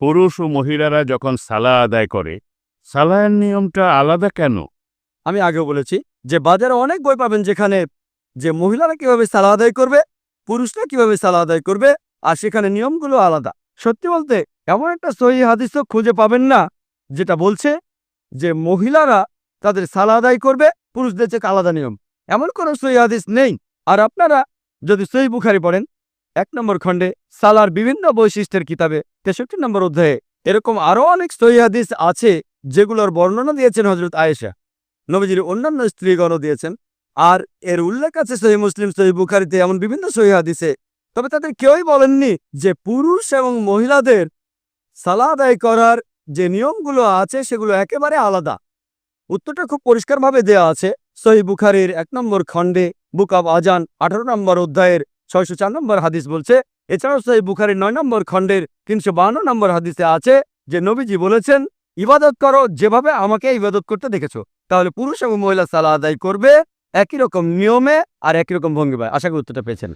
পুরুষ ও মহিলারা যখন সালা আদায় করে সালায়ের নিয়মটা আলাদা কেন? আমি আগেও বলেছি যে বাজারে অনেক বই পাবেন যেখানে যে মহিলারা কীভাবে সালা আদায় করবে, পুরুষরা কীভাবে সালা আদায় করবে, আর সেখানে নিয়মগুলো আলাদা। সত্যি বলতে এমন একটা সহি হাদিসও খুঁজে পাবেন না, যেটা বলছে যে মহিলারা তাদের সালা আদায় করবে, পুরুষদের চেয়ে আলাদা নিয়ম। এমন কোনো সহি হাদিস নেই। আর আপনারা যদি সহি বুখারি পড়েন এক নম্বর খণ্ডে, সালার বিভিন্ন বৈশিষ্ট্যের কিতাবে তেষট্টি নম্বর অধ্যায়ে এরকম আরও অনেক সহি হাদিস আছে যেগুলোর বর্ণনা দিয়েছেন হজরত আয়েশা। নবীজির অন্যান্য স্ত্রীগণও দিয়েছেন। আর এর উল্লেখ আছে সহি মুসলিম, সহি বুখারিতে এমন বিভিন্ন সহিহাদিসে তবে তাদের কেউই বলেননি যে পুরুষ এবং মহিলাদের সালা আদায় করার যে নিয়মগুলো আছে সেগুলো একেবারে আলাদা। উত্তরটা খুব পরিষ্কারভাবে দেয়া আছে সহি বুখারির এক নম্বর খণ্ডে, বুক আজান আঠারো নম্বর অধ্যায়ের ছয়শো চার নম্বর হাদিস বলছে, এছাড়াও সেই বুখারির নয় নম্বর খণ্ডের তিনশো বাহান্ন নম্বর হাদিসে আছে যে নবীজি বলেছেন, ইবাদত করো যেভাবে আমাকে ইবাদত করতে দেখেছ, তাহলে পুরুষ এবং মহিলা সালা আদায় করবে একই রকম নিয়মে আর একই রকম ভঙ্গিমায়। আশা করি উত্তরটা পেয়েছেন।